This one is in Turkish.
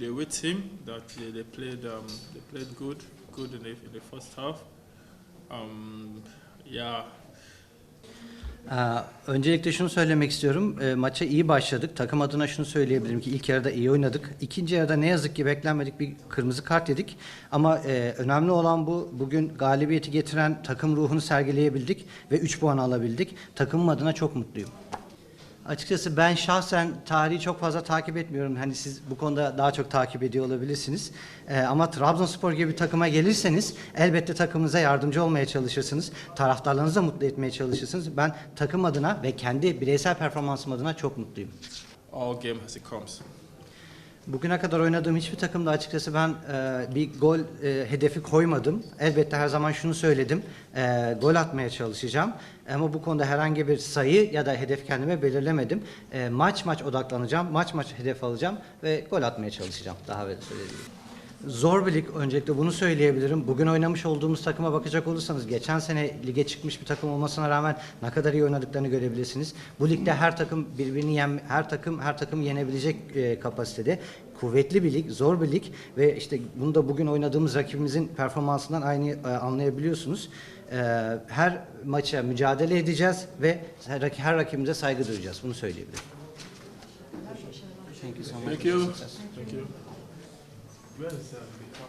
the away team that they, they played um, they played good, good in the, in the first half. Um, yeah, Ee, öncelikle şunu söylemek istiyorum. Ee, maça iyi başladık. Takım adına şunu söyleyebilirim ki ilk yarıda iyi oynadık. İkinci yarıda ne yazık ki beklenmedik bir kırmızı kart yedik. Ama e, önemli olan bu. Bugün galibiyeti getiren takım ruhunu sergileyebildik ve 3 puan alabildik. Takımım adına çok mutluyum. Açıkçası ben şahsen tarihi çok fazla takip etmiyorum. Hani siz bu konuda daha çok takip ediyor olabilirsiniz. Ee, ama Trabzonspor gibi bir takıma gelirseniz elbette takımınıza yardımcı olmaya çalışırsınız. Taraftarlarınızı da mutlu etmeye çalışırsınız. Ben takım adına ve kendi bireysel performansım adına çok mutluyum. all game as it comes. Bugüne kadar oynadığım hiçbir takımda açıkçası ben e, bir gol e, hedefi koymadım. Elbette her zaman şunu söyledim. e, gol atmaya çalışacağım. Ama bu konuda herhangi bir sayı ya da hedef kendime belirlemedim. E, maç maç odaklanacağım. Maç maç hedef alacağım ve gol atmaya çalışacağım. Daha böyle söylediğim. Zor bir lig. Öncelikle bunu söyleyebilirim. Bugün oynamış olduğumuz takıma bakacak olursanız geçen sene lige çıkmış bir takım olmasına rağmen ne kadar iyi oynadıklarını görebilirsiniz. Bu ligde her takım birbirini yen her takım her takım yenebilecek e, kapasitede. Kuvvetli bir lig, zor bir lig ve işte bunu da bugün oynadığımız rakibimizin performansından aynı e, anlayabiliyorsunuz. E, her maça mücadele edeceğiz ve her, her rakibimize saygı duyacağız. Bunu söyleyebilirim. Thank you so much. Thank you. Where is um, the